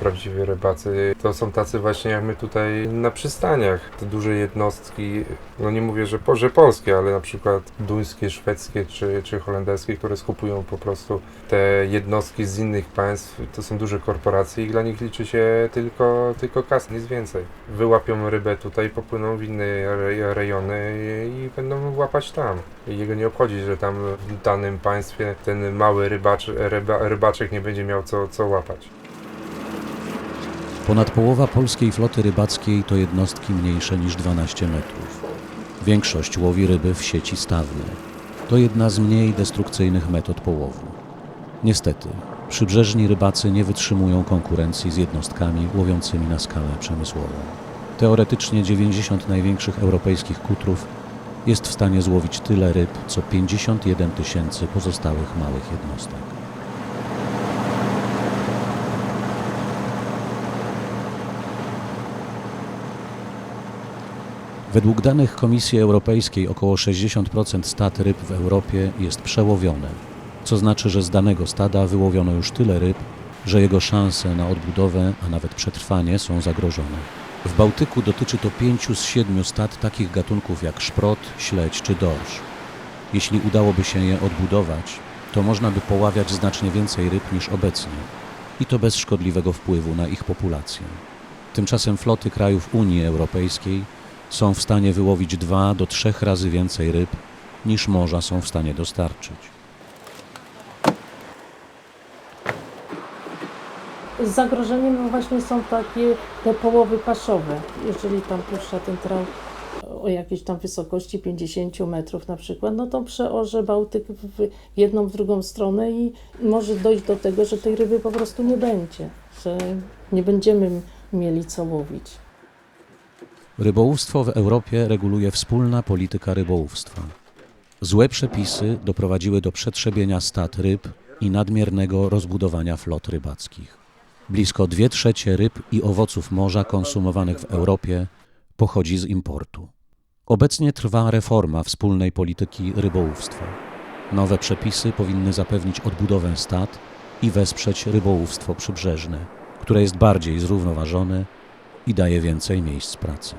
prawdziwi rybacy. To są tacy właśnie jak my tutaj na przystaniach. Te duże jednostki, no nie mówię, że, że polskie, ale na przykład duńskie, szwedzkie czy, czy holenderskie, które skupują po prostu te jednostki z innych państw. To są duże korporacje i dla nich liczy się tylko, tylko kas, nic więcej. Wyłapią rybę tutaj, popłyną w inne re- rejony i będą łapać tam. I jego nie obchodzi, że tam w danym państwie ten mały rybacz, ryba, rybaczek nie będzie miał co, co łapać. Ponad połowa polskiej floty rybackiej to jednostki mniejsze niż 12 metrów. Większość łowi ryby w sieci stawnej. To jedna z mniej destrukcyjnych metod połowu. Niestety, przybrzeżni rybacy nie wytrzymują konkurencji z jednostkami łowiącymi na skalę przemysłową. Teoretycznie 90 największych europejskich kutrów jest w stanie złowić tyle ryb, co 51 tysięcy pozostałych małych jednostek. Według danych Komisji Europejskiej około 60% stad ryb w Europie jest przełowione, co znaczy, że z danego stada wyłowiono już tyle ryb, że jego szanse na odbudowę, a nawet przetrwanie są zagrożone. W Bałtyku dotyczy to pięciu z siedmiu stad takich gatunków jak szprot, śledź czy dorsz. Jeśli udałoby się je odbudować, to można by poławiać znacznie więcej ryb niż obecnie i to bez szkodliwego wpływu na ich populację. Tymczasem floty krajów Unii Europejskiej są w stanie wyłowić dwa do trzech razy więcej ryb niż morza są w stanie dostarczyć. Zagrożeniem właśnie są takie te połowy paszowe. Jeżeli tam puszcza ten trał o jakiejś tam wysokości 50 metrów na przykład, no to przeorze Bałtyk w jedną, w drugą stronę i może dojść do tego, że tej ryby po prostu nie będzie, że nie będziemy mieli co łowić. Rybołówstwo w Europie reguluje wspólna polityka rybołówstwa. Złe przepisy doprowadziły do przetrzebienia stad ryb i nadmiernego rozbudowania flot rybackich. Blisko dwie trzecie ryb i owoców morza konsumowanych w Europie pochodzi z importu. Obecnie trwa reforma wspólnej polityki rybołówstwa. Nowe przepisy powinny zapewnić odbudowę stad i wesprzeć rybołówstwo przybrzeżne, które jest bardziej zrównoważone i daje więcej miejsc pracy.